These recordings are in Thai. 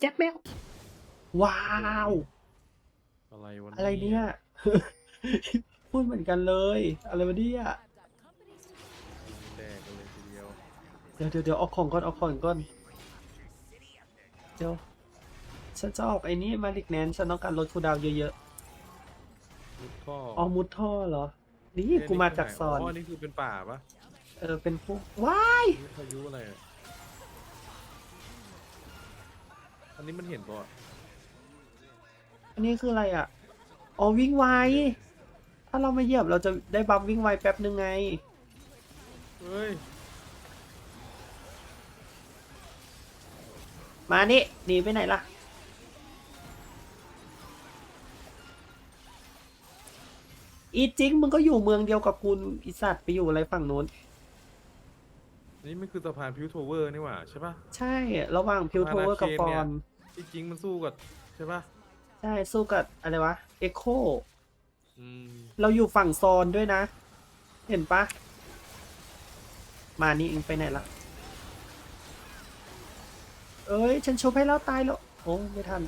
แจ็คแมวว้าว อะไรวะอะไรเนี่ยพูดเหมือนกันเลย อะไรวะเนี่ยแดกกันเลยทีเดียวเดี๋ยวเดี๋ยวเดี๋ยวเอาของก่อนเอาของก่อนเดี๋ยวฉันจะออกไอ้นี่มาลิกแนนฉันต้องการลดคูลดาวน์เยอะมุดท่อๆอ๋อมุดท่อเหรอ นี่เอ๊ะกูมาจากซอน อ๋อนี่คือเป็นป่าปะเออเป็นพวกว้าย นี่พายุอะไรอะ อันนี้มันเห็นปะอันนี้คืออะไรอะ อ๋อวิ่งไว ถ้าเรามาเหยียบเราจะได้บัฟวิ่งไวแป๊บนึงไง เฮ้ย มานี่หนีไปไหนล่ะ อีจิงมึงก็อยู่เมืองเดียวกับกูอีสัตว์ไปอยู่อะไรฝั่งนู้น นี่มันคือสะพานพิวโทเวอร์นี่หว่าใช่ปะ ใช่ ระหว่างพิวโทเวอร์กับฟอนที่จริงมันสู้กับใช่ปะใช่ สู้กับอะไรวะ เอ็โค อืมเราอยู่ฝั่งซอนด้วยนะ เห็นปะ มานี่เองไปไหนล่ะเอ้ย ฉันชุบให้แล้วตายแล้ว โอ้ ไม่ทัน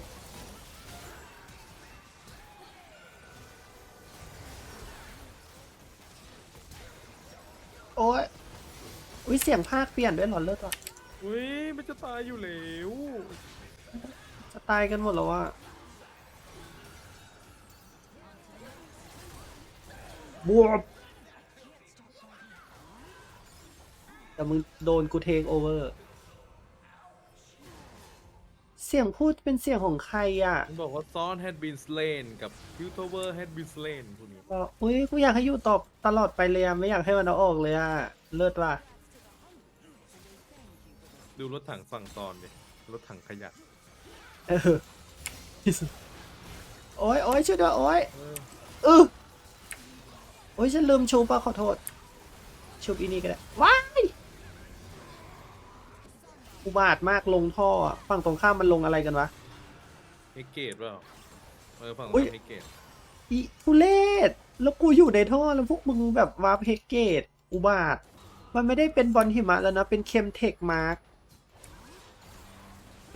โอ้ย อุ้ยเสียงภาคเปลี่ยนด้วยเหรอเลิศว่ะอุ้ยมันจะตายอยู่แล้วจะตายกันหมดแล้วว่ะบวบแต่มึงโดนกูเทคโอเวอร์ เสียงพูดเป็นเสียงของใครอะ มันบอกว่า Son had been slain กับ Piltover had been slain พวกนี้บอกอุ้ยกูอยากให้อยู่ตอบตลอดไปเลยอะ ไม่อยากให้มันเอาออกเลยอะ เลิศว่ะ ดูรถถังฝั่งตอนดิรถถังขยะเออที่สุดโอ้ยโอ้ยช่วยด้วยโอ้ยเออเออโอ้ยฉันลืมชูปะขอโทษชูปอีนี่ก็ได้ว้ายอุบาทมากลงท่ออะฝั่งตรงข้ามมันลงอะไรกันวะเฮกเกตเปล่าเออฝั่งอุ๊ยเฮกเกตอีทุเลศแล้วกูอยู่ในท่อแล้วพวกมึงแบบวาร์ปเฮกเกต อุบาท มันไม่ได้เป็นบอลหิมะแล้วนะ เป็นเคมเทคมาร์ก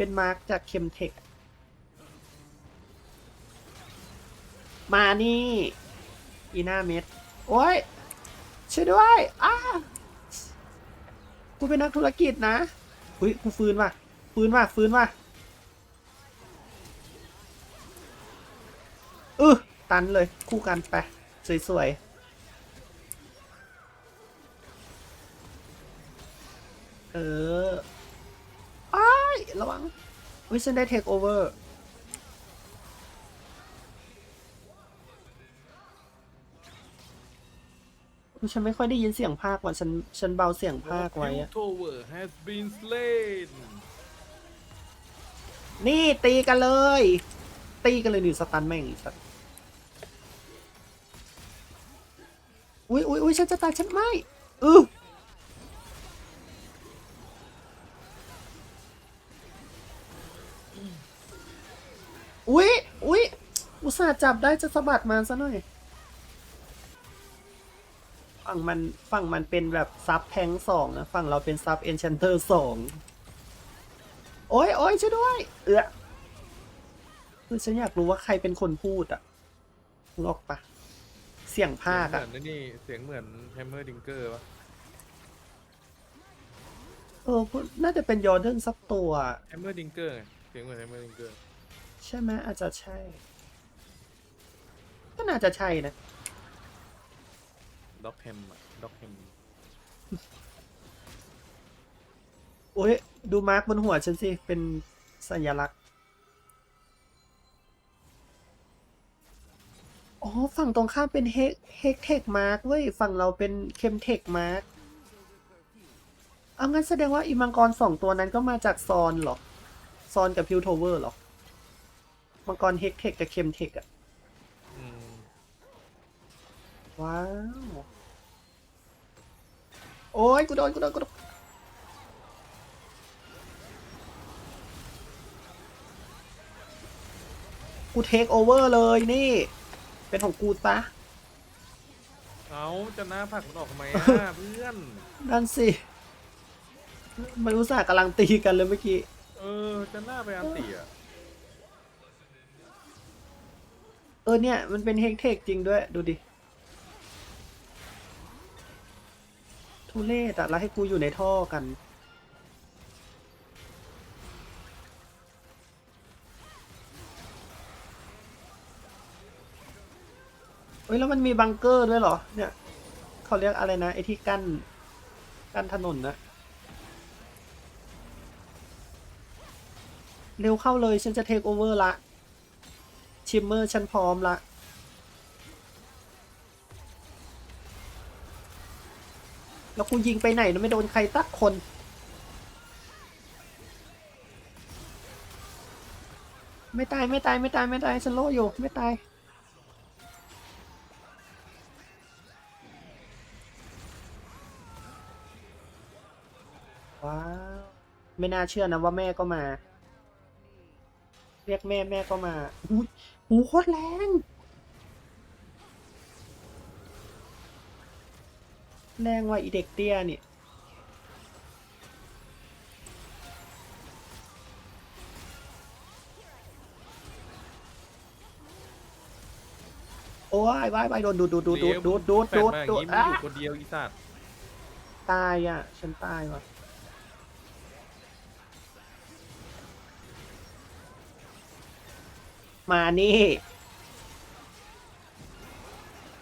เป็นมาร์กจากเคมเทค มานี่ อีนาเม็ด โอ้ย ช่วยด้วย อ้า กูเป็นนักธุรกิจนะ อุ้ย กูฟื้นว่ะ ฟื้นว่ะ ฟื้นว่ะเออตันเลย คู่กันไป สวยๆเออ วิฉันได้เทคโอเวอร์ฉันไม่ค่อยได้ยินเสียงภาคว่ะฉันฉันเบาเสียงภาคไว้อะ Piltover has been slain นี่ตีกันเลย ตีกันเลยหนึ่งสตันแม่งอีกสัตว์อุ้ยอุ้ยอุ้ยฉันจะตายฉันไม่อือ ส่าห์จับได้จะสะบัดมาซะหน่อย ฝั่งมันฝั่งมันเป็นแบบซับแทงสองนะ ฝั่งเราเป็นซับเอนชันเตอร์สองโอ้ยโอ้ยช่วยด้วย เอือคือฉันอยากรู้ว่าใครเป็นคนพูดอะมึงออกปะเสียงภาคเหมือะ อนนี่เสียงเหมือน Hammer Dinger ปะเออพูดน่าจะเป็นยอร์เดนสักตัว Hammer Dinger ไงเสียงเหมือน Hammer Dinger ใช่ไหมอาจจะใช่ ก็น่าจะใช่นะ Dog Ham อะ Dog Ham โอ้ย ดูมาร์กบนหัวฉันสิ เป็นสัญลักษณ์ อ๋อ ฝั่งตรงข้ามเป็นเฮกเฮกเทคมาร์กเว้ย ฝั่งเราเป็นเคมเทคมาร์กเอางั้นแสดงว่าอีมังกรสองตัวนั้นก็มาจากซอนเหรอ ซอนกับพิวโทเวอร์เหรอ มังกรเฮกเทคกับเคมเทคอะ ว้าว โอ้ยกูโดนกูโดนกูโดนกูเทคโอเวอร์เลยนี่ เป็นของกูซะเอาจะหน้าผลักมันออกทำไมอะ เพื่อน นั่นสิ มันอุตส่าห์กำลังตีกันเลยเมื่อกี้ เอเออจะหน้าไปอันตีอะ เออเนี่ย มันเป็นเฮกเทคจริงด้วย ดูดิ ทุเรศอะแล้วให้กูอยู่ในท่อกัน เฮ้ย แล้วมันมีบังเกอร์ด้วยเหรอ เนี่ย เขาเรียกอะไรนะ ไอ้ที่กั้น กั้นถนนนะเร็วเข้าเลยฉันจะเทคโอเวอร์ละ ชิมเมอร์ฉันพร้อมละ แล้วกูยิงไปไหนนะไม่โดนใครสักคนไม่ตายไม่ตายไม่ตายไม่ตายฉันโลอยู่ไม่ตายว้าวไม่น่าเชื่อนะว่าแม่ก็มา เรียกแม่แม่ก็มาหูหูโคตรแรง แรงว่ะอีเด็กเตี้ยนี่โอ้ยว้ายว้ายโดนดูดดูดดูดดูดดูดดูดแฟดูนดมาอย่างดูดนี้มึงอะอยู่คนเดียวอีสัตว์ตายอะ ฉันตายว่ะมานี่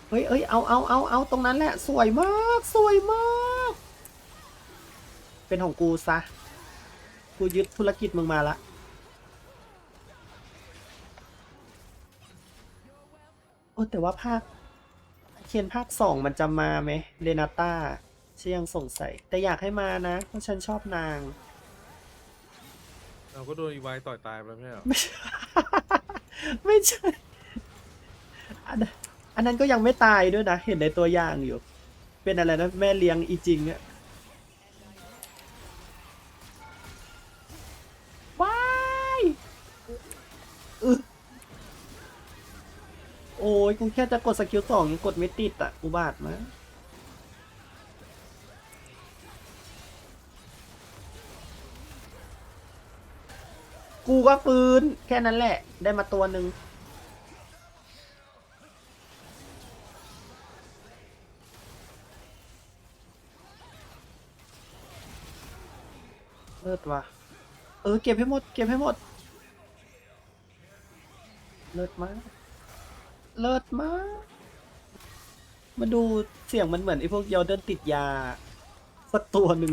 เฮ้ยเอ้ยเอาเอาเอาเอาตรงนั้นแหละ สวยมาก สวยมาก เป็นของกูซะ กูยึดธุรกิจมึงมาละโอ้แต่ว่าภาคเขียนภาคสองมันจะมาไหมเรนาต้าฉันยังสงสัย แต่อยากให้มานะ เพราะฉันชอบนาง เราก็โดนอีไวายต่อยตายไปแล้วไม่ใช่เหรอไม่ใช่ ไม่ใช่อันนั้นอันนั้นก็ยังไม่ตายด้วยนะ เห็นในตัวอย่างอยู่ เป็นอะไรนะแม่เลี้ยงอีจริงอะว้ายอโอ้ยกูแค่จะกดสกิลสองยังกดไม่ติดอะอุบาทมากกูก็ฟื้นแค่นั้นแหละ ได้มาตัวหนึ่ง ลิศว่ะ เออเก็บให้หมด เก็บให้หมด เลิศมาก เลิศมาก มาดูเสียงมันเหมือนไอ้พวกยอเดินติดยา สักตัวหนึ่ง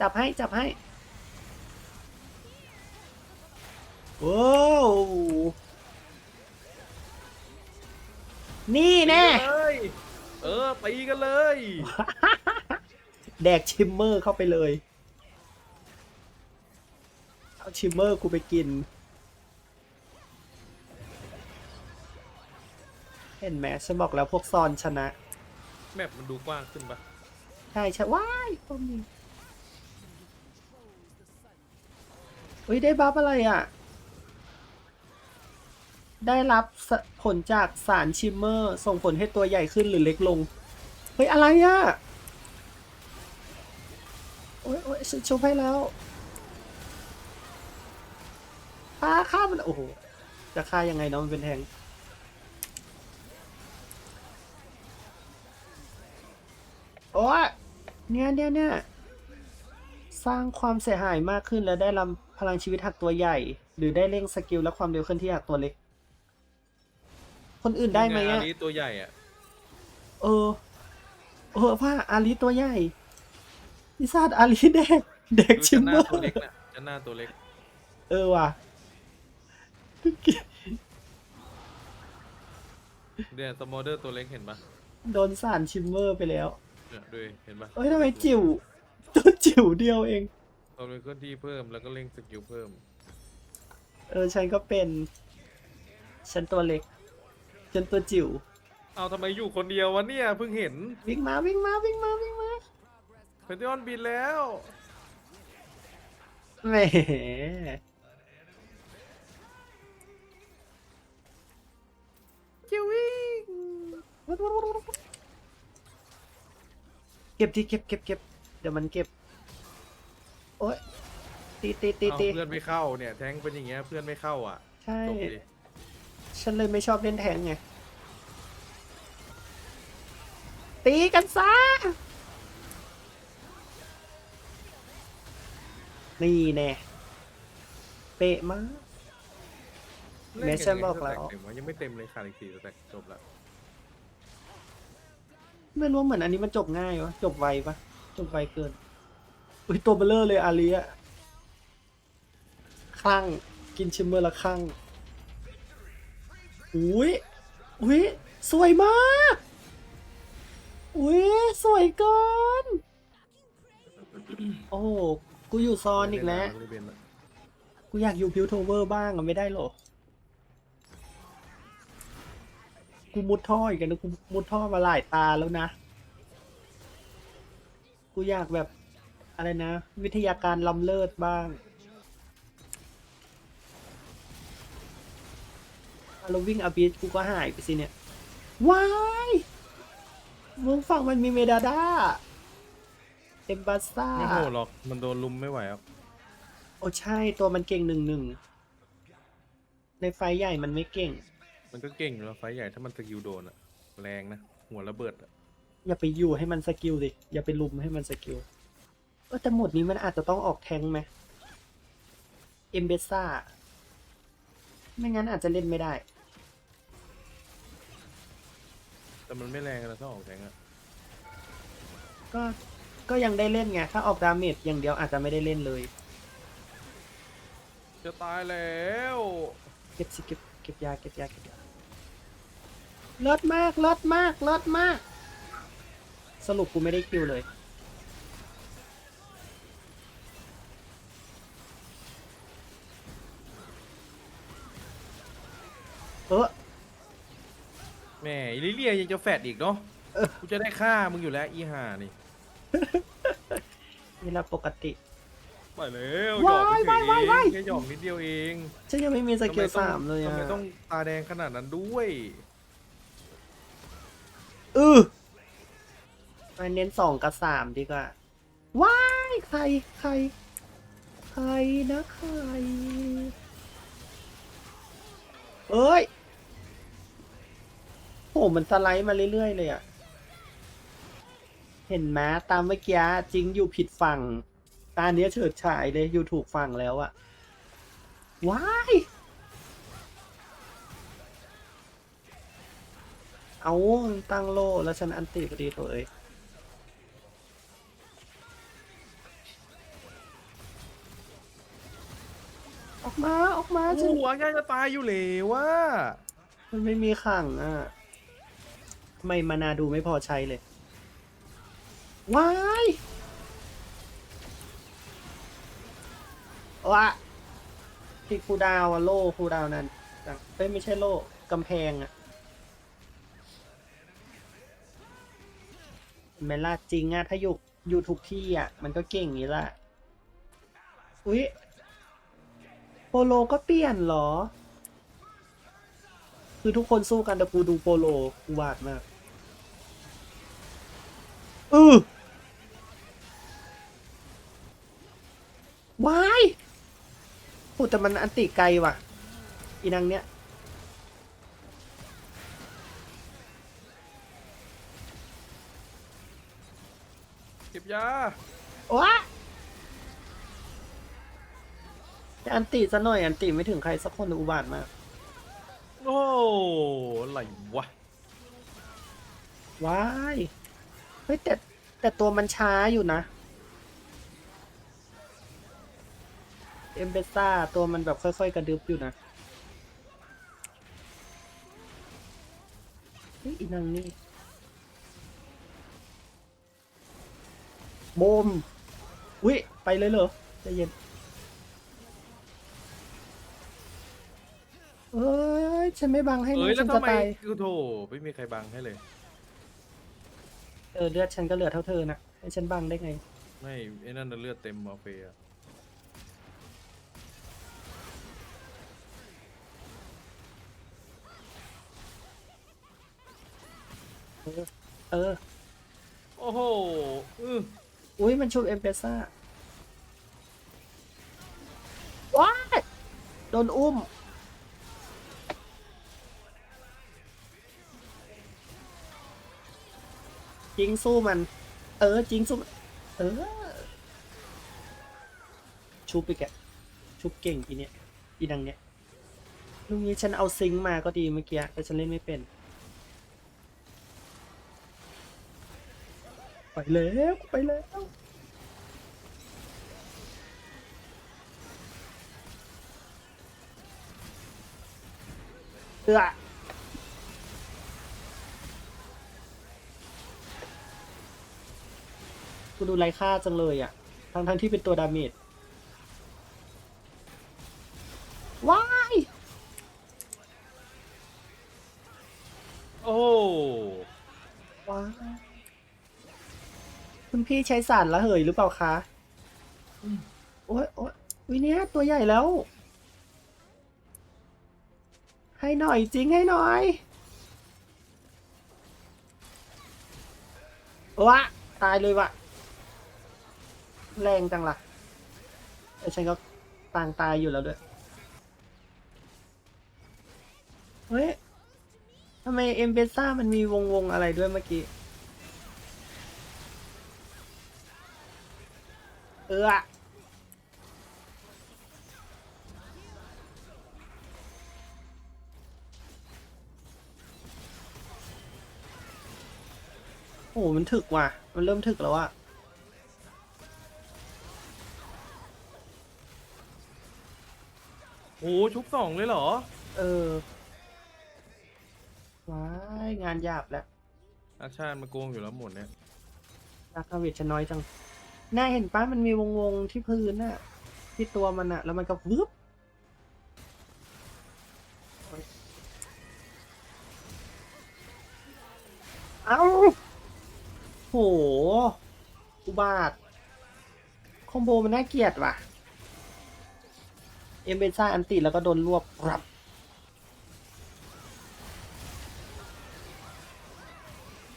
จับให้ จับให้ว้าวนี่แน่ตีกันเลยเออตีกันเลย แดกชิมเมอร์เข้าไปเลย เอาชิมเมอร์กูไปกิน เห็นไหมฉันบอกแล้วพวกซอนชนะ แมปมันดูกว้างขึ้นปะใช่ใช่ว้ายตรงนี้เฮ้ย ได้บัฟอะไรอะ ได้รับสผลจากสารชิมเมอร์ ส่งผลให้ตัวใหญ่ขึ้นหรือเล็กลง เฮ้ย อะไรอะ โอ้ยโอ้ยฉันชุบให้แล้วฆ่าฆ่ามัน โอ้โห จะฆ่ายังไงเนาะมันเป็นแทง โอ้ยเนี่ยเนี่ยเนี่ยสร้างความเสียหายมากขึ้นและได้รับพลังชีวิตหักตัวใหญ่ หรือได้เร่งสกิลและความเร็วเคลื่อนที่หักตัวเล็ก คนอื่นได้ไหมงอะ อันนี้ตัวใหญ่อะ เออ เออว่าอาลีตัวใหญ่ พิซซ่าจอาลีแดกแดกดูชิจะมหเมน้าอร์ตัวเล็กนะจะหน้าตัวเล็กเออว่ะเดี๋ยวสมอเดอร์ตัวเล็กเห็นปะโดนสารชิมเมอร์ไปแล้วเนี่ยดูดิเห็นปะเอ้ยทำไมจิ๋วตัวจิ๋วเดียวเองตัวเป็นเคลื่อนที่เพิ่มแล้วก็เร่งสกิลเพิ่ม เออฉันก็เป็น ฉันตัวเล็ก ฉันตัวจิ๋วเอาทำไมอยู่คนเดียววะเนี่ยเพิ่งเห็น วิ่งมาวิ่งมาวิ่งมาวิ่งมา เพนติออนบินแล้ว แหมจิ๋ววิ่งเก็บที่เก็บเก็บเก็บเดี๋ยวมันเก็บ โอ๊ยตีตีตีเอ้าตีเพื่อนไม่เข้าเนี่ย แทงเป็นอย่างเงี้ยเพื่อนไม่เข้าอะใช่ จบดิฉันเลยไม่ชอบเล่นแทงไง ตีกันซะ นี่แน่เป๊ะมากเล่เมนชั่กันนบอกแล้ว เต็มวะยังไม่เต็มเลยขาดอีกสี่สแต็กจบละไม่รู้เหมือนอันนี้มันจบง่ายวะจบไวปะจบไวเกินอุ้ยตัวเบลเลอร์เลยอาเลียคลั่งกินชิมเมอร์ละคลั่งอุ้ยอุ้ยสวยมากอุ้ยสวยเกิน โอ้โห กูอยู่ซอนอีกแล้วเนเนอะกูอยากอยู่พิวโทเวอร์บ้างอะไม่ได้หรอ กูมุดท่ออีกแล้วนะกูมุดท่อมาหลายตาแล้วนะ กูอยากแบบอะไรนะ วิทยาการล้ำเลิศบ้างอาแล้ววิ่งอาบีสกูก็หายไปสิเนี่ย ว้ายมึงฝั่งมันมีเมดาด้า เอมบาซ่าไม่โหดหรอก มันโดนลุมไม่ไหวครับโอ้ใช่ตัวมันเก่งหนึ่งหนึ่งในไฟท์ใหญ่มันไม่เก่ง มันก็เก่งอยู่แล้วไฟท์ใหญ่ถ้ามันสกิลโดนอะแรงนะหัวระเบิดอะอย่าไปอยู่ให้มันสกิลดิอย่าไปลุมให้มันสกิลเออแต่หมดนี้มันอาจจะต้องออกแทงค์ไหมเอมเบซ่าไม่งั้นอาจจะเล่นไม่ได้ แต่มันไม่แรงนะถ้าออกแทงอะก็ ก็ยังได้เล่นไง ถ้าออกดาเมจอย่างเดียวอาจจะไม่ได้เล่นเลยจะตายแล้วเก็บสิเก็บเก็บยาเก็บยาเก็บยาเลิศมากเลิศมากเลิศมาก สรุปกูไม่ได้คิวเลยเออแหม่อีลิเลียยังจะแฟดอีกเนาะเออกูจะได้ฆ่ามึงอยู่แล้วอีห่านี่ นี่ละปกติไปแล้วหยอกไปว้ายเฉว้ายยว้ายเองแค่หยอกนิดเดียวเองฉันยังไม่มีสกิลทำไต้องสามเลยทำอะไมต้องตาแดงขนาดนั้นด้วยเออมาเน้นสองกับสามดีกว่า ว้าย ใคร ใคร ใครนะใคร เอ้ยโหมันสไลด์มาเรื่อยๆเลยอะ เห็นไหมตามเมื่อกี้จริงอยู่ผิดฝั่ง ตาเนี้ยเฉิดฉายเลยอยู่ถูกฝั่งแล้วอะว้าย เอาตั้งโลแล้วฉันอันติพอดีโถเอ้ยออกมาออกมาโอ้ฉันโหวางง่ายจะตายอยู่เลยว่ามันไม่มีขังอะทำไมมานาดูไม่พอใช้เลย ว้ายว้าที่คูดาวอะโล่คูดาวนั่นเอ้ยไม่ใช่โล่กำแพงอะเมล่าจริงอะถ้าอยู่อยู่ทุกที่อะมันก็เก่งอย่างนี้ละอุ๊ยโปโลก็เปลี่ยนเหรอ คือทุกคนสู้กันแต่กูดูโปโลกูวาดมากอือวายโห แต่มันอันติไกลว่ะ อีนางเนี้ยเก็บยาว้าจะอันติซะหน่อยอันติไม่ถึงใครสักคนเลยอุบาทมาก โอ้อะไรวะว้าย เฮ้ยแต่แต่ตัวมันช้าอยู่นะ เอมเบซ่าตัวมันแบบค่อย ๆ กระดึบอยู่นะเฮ้ยอีนางนี่โบมอุ้ยไปเลยเหรอใจเย็นเอ้ยฉันไม่บังให้เอ้นะยแล้ฉัวนทำจะไมตายคือโถไม่มีใครบังให้เลย เออเลือดฉันก็เหลือเท่าเธอนะให้ฉันบังได้ไง ไม่ไอ้นั่นน่ะเลือดเต็มมาเฟียเออ เออ โอ้โหอุ้ยมันชุบเอมเปซ่าว้าโดนอุ้ม จริงสู้มัน เออ จริงสู้เออ ชุบไปแกชุบเก่งอีเนี้ยอีดังเนี้ยลูกนี้ฉันเอาซิงค์มาก็ดีเมื่อกี้แต่ฉันเล่นไม่เป็น ไปแล้วไปแล้ว เออกูดูไร้ค่าจังเลยอะ ทั้งทั้งๆที่เป็นตัวดาเมจ ใช้สารละเหยหรือเปล่าคะโอ้ยโอ้ยวิเนี้ยตัวใหญ่แล้ว ให้หน่อยจริงให้หน่อยวะตายเลยวะแรงจังล่ะแต่ฉันก็ต่างตายอยู่แล้วด้วย เฮ้ยทำไมเอ็มเบซ่ามันมีวงวงๆอะไรด้วยเมื่อกี้ เอออะโอ้โหมันถึกว่ะ มันเริ่มถึกแล้วอะโหชุบสองเลยเหรอ เออ ว้าย งานหยาบแล้วอาชาติมาโกงอยู่แล้วหมดเนี่ย รักนาเวทจะน้อยจัง น่าเห็นป้ามันมีวงวงๆที่พื้นน่ะ ที่ตัวมันอะแล้วมันก็วึบเอ้าโห อุบาท คอมโบมันน่าเกลียดว่ะ เอ็มเบซ่าอันติแล้วก็โดนรวบรับ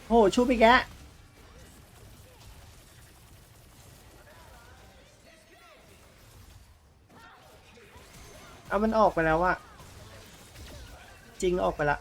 โห ชูไปแก เอามันออกไปแล้วอะจริงออกไปละ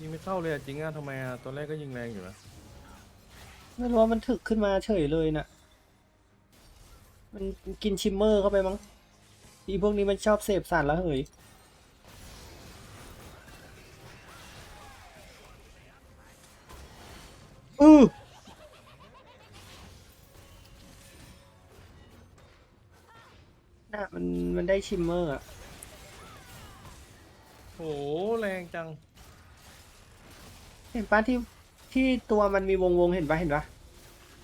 ยิงไม่เข้าเลยอะจริงอะทำไมอะตอนแรกก็ยิงแรงอยู่นะไม่รู้ว่ามันถึกขึ้นมาเฉยเลยน่ะ มันกินชิมเมอร์เข้าไปมั้งอีพวกนี้มันชอบเสพสารละเหย อือน่ะมันมันได้ชิมเมอร์อะโหแรงจัง เห็นปะที่ที่ตัวมันมีวงวงๆเห็นปะเห็นปะ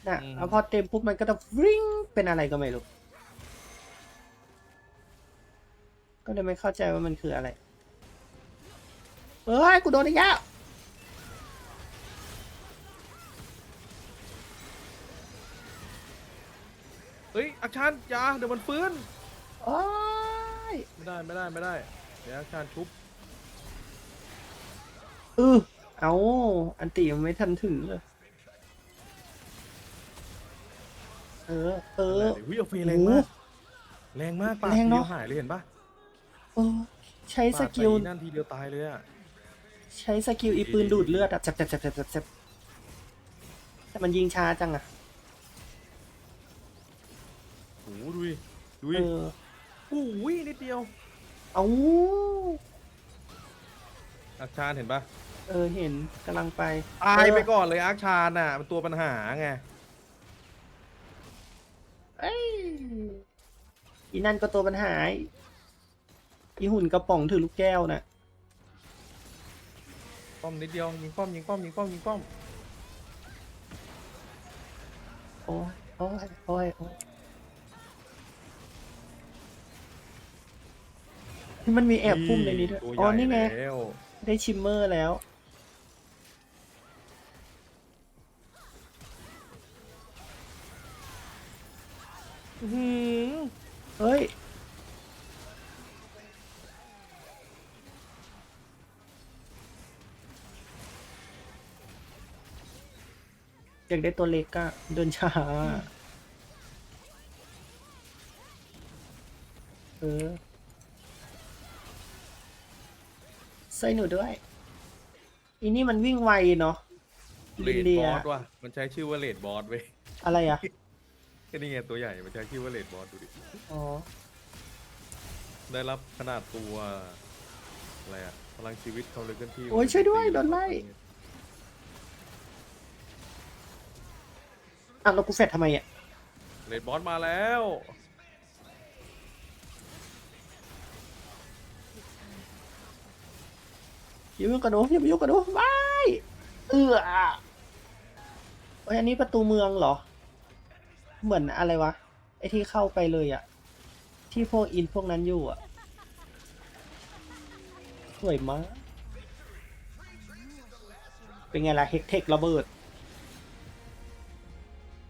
น่ะอืม แล้วพอเต็มปุ๊บมันก็จะวิ่งเป็นอะไรก็ไม่รู้ ก็เลยไม่เข้าใจว่ามันคืออะไร เอ้ย กูโดนอีกแล้วเฮ้ยอาชาติอยาเดี๋ยวมันฟื้น โอ้ยไม่ได้ไม่ได้ไม่ได้ เดี๋ยวอาชาติชุบ เออ เอาอันตีมันไม่ทันถึงเลยเออ เออเดี๋ยววิเอาฟรีแรงมาก แรงมากปาดแรงทีเนเดีอะยวหายเลยเห็นปะเออ ใช้สปาดไปกิลนั่นทีเดียวตายเลยอะใช้สกิลอีปืนดูดเลือดอะจับจับจับจับจับจับแต่มันยิงช้าจังอะโอ้โหดูดิดูเอดิอโอ้ยนิดเดียว เอา อาชาติเห็นปะ เออเห็นกำลังไปตายไปเออก่อนเลยอาชาญน่ะมันตัวปัญหาไงเอ้ยอีนั่นก็ตัวปัญหาอีหุ่นกระป๋องถือลูกแก้วน่ะป้อมนิดเดียวยิงป้อมยิงป้อมยิงป้อมยิงป้อมโอ้ยโอ้ยโอ้ยโอ้ยมันมีแอบพุ่มในนี้ด้วยตัวใหอ๋อญ่นี่ไง แล้วโอ้ได้ชิมเมอร์แล้ว อื้อหือเฮ้ย อยากได้ตัวเล็กอะเดินช้า เออใส่หนูด้วย อีนี่มันวิ่งไวเนาะเลลินดเดีบยอสว่ะ มันใช้ชื่อว่าเลดบอสเว้ย อะไรอะ ก็นี่ไงตัวใหญ่มันใช้ชื่อว่าเลดบอสดูดิ อ๋อ ได้รับขนาดตัวอะไรอะพลังชีวิตเขาเลยกันที่โอ้ยช่วยด้วยโดนไล่ อะแล้วกูแฟดทำไมอะ เลดบอสมาแล้ว อย่ามายุ่งกับหนูอย่ามายุ่งกับหนูไม่เอือโอ้ยอันนี้ประตูเมืองเหรอ เหมือนอะไรวะ ไอที่เข้าไปเลยอะที่พวกอินพวกนั้นอยู่อะสวยมาก เป็นไงล่ะเฮกเทคระเบิด